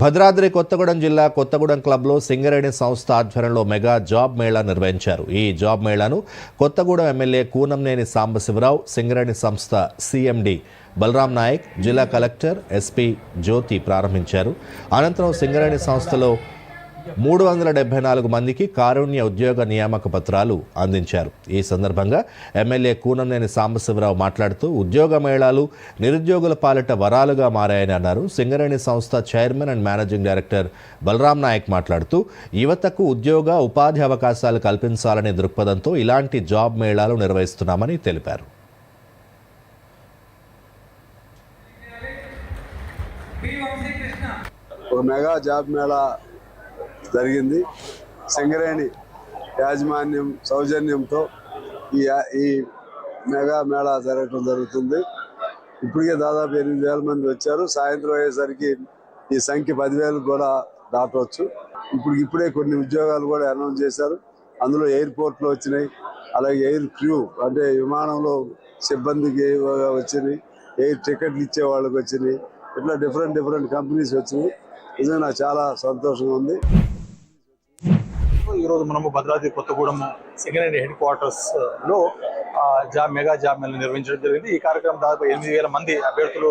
భద్రాద్రి కొత్తగూడెం జిల్లా కొత్తగూడెం క్లబ్లో సింగరేణి సంస్థ ఆధ్వర్యంలో మెగా జాబ్ మేళా నిర్వహించారు. ఈ జాబ్ మేళాను కొత్తగూడెం ఎమ్మెల్యే కూనంనేని సాంబశివరావు సింగరేణి సంస్థ సిఎండి బలరాం నాయక్ జిల్లా కలెక్టర్ ఎస్పీ జ్యోతి ప్రారంభించారు. అనంతరం సింగరేణి సంస్థలో మూడు వందల డెబ్బై నాలుగు మందికి కారుణ్య ఉద్యోగ నియామక పత్రాలు అందించారు. ఈ సందర్భంగా ఎమ్మెల్యే కూనంనేని సాంబశివరావు మాట్లాడుతూ ఉద్యోగ మేళాలు నిరుద్యోగుల పాలిట వరాలుగా మారాయని అన్నారు. సింగరేణి సంస్థ chairman and managing director Balaram Naik మాట్లాడుతూ యువతకు ఉద్యోగ ఉపాధి అవకాశాలు కల్పించాలనే దృక్పథంతో ఇలాంటి జాబ్ మేళాలు నిర్వహిస్తున్నామని తెలిపారు. ఒక మెగా జాబ్ మేళా జరిగింది. సింగరేణి యాజమాన్యం సౌజన్యంతో ఈ ఈ మెగా మేళా జరగటం జరుగుతుంది. ఇప్పటికే దాదాపు ఎనిమిది వేల మంది వచ్చారు. సాయంత్రం అయ్యేసరికి ఈ సంఖ్య పదివేలకు కూడా దాటవచ్చు. ఇప్పుడు ఇప్పుడే కొన్ని ఉద్యోగాలు కూడా అనౌన్స్ చేశారు. అందులో ఎయిర్పోర్ట్లో వచ్చినాయి. అలాగే ఎయిర్ క్రూ అంటే విమానంలో సిబ్బందికి వచ్చినాయి. ఎయిర్ టికెట్లు ఇచ్చే వాళ్ళకి వచ్చినాయి. ఇట్లా డిఫరెంట్ డిఫరెంట్ కంపెనీస్ వచ్చినాయి. నిజంగా నాకు చాలా సంతోషంగా ఉంది. ఈ రోజు మనము భద్రాద్రి కొత్తగూడెం సింగరేణి హెడ్ క్వార్టర్స్లో జాబ్ మెగా జామ్యాలను నిర్వహించడం జరిగింది. ఈ కార్యక్రమం దాదాపు ఎనిమిది వేల మంది అభ్యర్థులు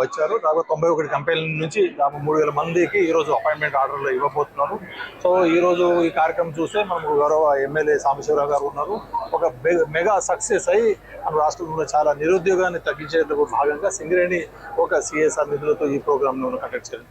వచ్చారు. దాదాపు తొంభై ఒకటి కంపెనీల నుంచి దాదాపు మూడు వేల మందికి ఈరోజు అపాయింట్మెంట్ ఆర్డర్లు ఇవ్వబోతున్నారు. సో ఈరోజు ఈ కార్యక్రమం చూస్తే మనకు గౌరవ ఎమ్మెల్యే సాంబశివరావు గారు ఉన్నారు. ఒక మెగా సక్సెస్ అయ్యి మన రాష్ట్రంలో చాలా నిరుద్యోగాన్ని తగ్గించేందుకు భాగంగా సింగరేణి ఒక సిఎస్ఆర్ నిధులతో ఈ ప్రోగ్రామ్ను కండక్ట్ చేయడం